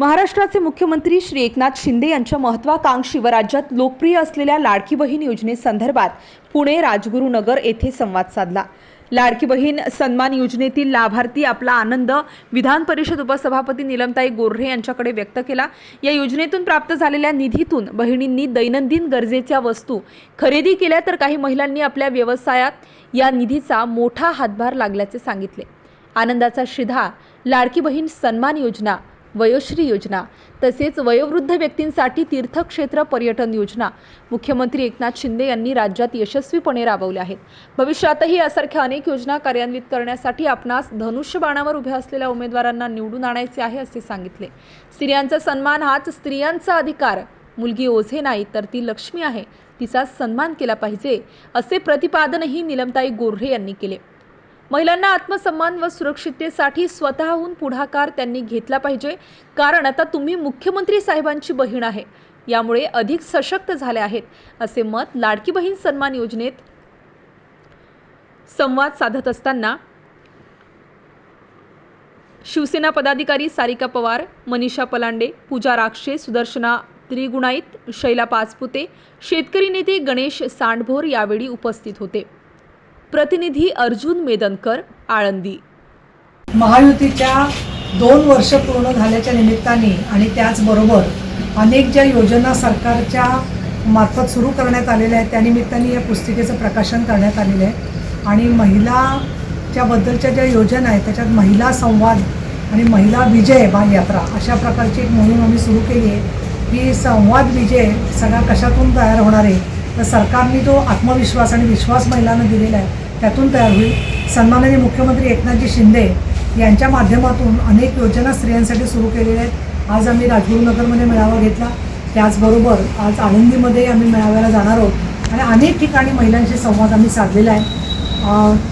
महाराष्ट्राचे मुख्यमंत्री श्री एकनाथ शिंदे यांच्या महत्वाकांक्षी व राज्यात लोकप्रिय असलेल्या लाडकी बहीण योजनेसंदर्भात पुणे राजगुरुनगर येथे संवाद साधला. लाडकी बहीण सन्मान योजनेतील लाभार्थी आपला आनंद विधान परिषद उपसभापती निलमताई गोर्हे यांच्याकडे व्यक्त केला. या योजनेतून प्राप्त झालेल्या निधीतून बहिणींनी दैनंदिन गरजेच्या वस्तू खरेदी केल्या तर काही महिलांनी आपल्या व्यवसायात या निधीचा मोठा हातभार लागल्याचे सांगितले. आनंदाचा शिधा लाडकी बहीण सन्मान योजना वयोश्री योजना तसेच वयोवृद्ध व्यक्तींसाठी तीर्थक्षेत्र पर्यटन योजना. मुख्यमंत्री एकनाथ शिंदे यांनी राज्यात यशस्वीपणे राबवल्या आहेत. भविष्यातही यासारख्या अनेक योजना कार्यान्वित करण्यासाठी आपणास धनुष्यबाणावर उभ्या असलेल्या उमेदवारांना निवडून आणायचे आहे असे सांगितले. स्त्रियांचा सन्मान हाच स्त्रियांचा अधिकार. मुलगी ओझे नाही तर ती लक्ष्मी आहे. तिचा सन्मान केला पाहिजे असे प्रतिपादनही निलमताई गोर्हे यांनी केले. महिलांना आत्मसन्मान व सुरक्षिततेसाठी स्वतःहून पुढाकार त्यांनी घेतला पाहिजे. कारण आता तुम्ही मुख्यमंत्री साहेबांची बहीण आहे. यामुळे अधिक सशक्त झाले आहेत असे मत लाडकी बहीण सन्मान योजनेत संवाद साधत असताना शिवसेना पदाधिकारी सारिका पवार मनीषा पलांडे पूजा राक्षे सुदर्शना त्रिगुणाईत शैला पाचपुते शेतकरी नेते गणेश सांडभोर यावेळी उपस्थित होते. प्रतिनिधी अर्जुन मेदनकर आळंदी. महायुतीच्या दोन वर्ष पूर्ण झाल्याच्या निमित्ताने आणि त्याचबरोबर अनेक ज्या योजना सरकारच्या मार्फत सुरू करण्यात आलेल्या आहेत त्यानिमित्ताने या पुस्तिकेचं प्रकाशन करण्यात आलेलं आहे. आणि महिलाच्या बद्दलच्या ज्या योजना आहेत त्याच्यात महिला संवाद आणि महिला विजय बालयात्रा अशा प्रकारची एक मोहीम आम्ही सुरू केली आहे. ही संवाद विजय सगळा कशातून तयार होणार आहे तर सरकारने जो आत्मविश्वास आणि विश्वास महिलांना दिलेला आहे त्यातून तयार होईल. सन्माननीय मुख्यमंत्री एकनाथजी शिंदे यांच्या माध्यमातून अनेक योजना स्त्रियांसाठी सुरू केलेल्या आहेत. आज आम्ही राजगुरुनगरमध्ये मेळावा घेतला. त्याचबरोबर आज आनंदीमध्ये आम्ही मेळाव्याला जाणार आहोत आणि अनेक ठिकाणी महिलांशी संवाद आम्ही साधलेला आहे.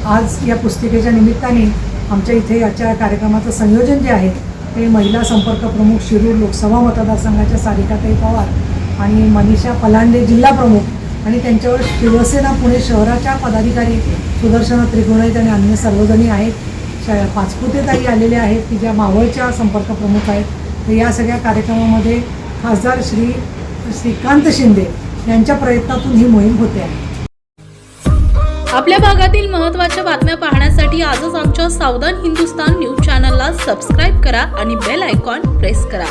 आज या पुस्तिकेच्या निमित्ताने आमच्या इथे याच्या कार्यक्रमाचं संयोजन जे आहे ते महिला संपर्क प्रमुख शिरूर लोकसभा मतदारसंघाच्या सारिकाताई पवार आणि मनीषा पलांडे जिल्हा प्रमुख आणि त्यांच्यावर शिवसेना पुणे शहराच्या पदाधिकारी सुदर्शना त्रिगुणाईत आणि अन्य सर्वजणी आहेत. श आलेले आलेल्या आहेत की ज्या मावळच्या संपर्क प्रमुख आहेत. तर या सगळ्या कार्यक्रमामध्ये खासदार श्री श्रीकांत शिंदे यांच्या प्रयत्नातून ही मोहीम होते. आहे आपल्या भागातील महत्त्वाच्या बातम्या पाहण्यासाठी आजच आमच्या सावधान हिंदुस्तान न्यूज चॅनलला सबस्क्राईब करा आणि बेल आयकॉन प्रेस करा.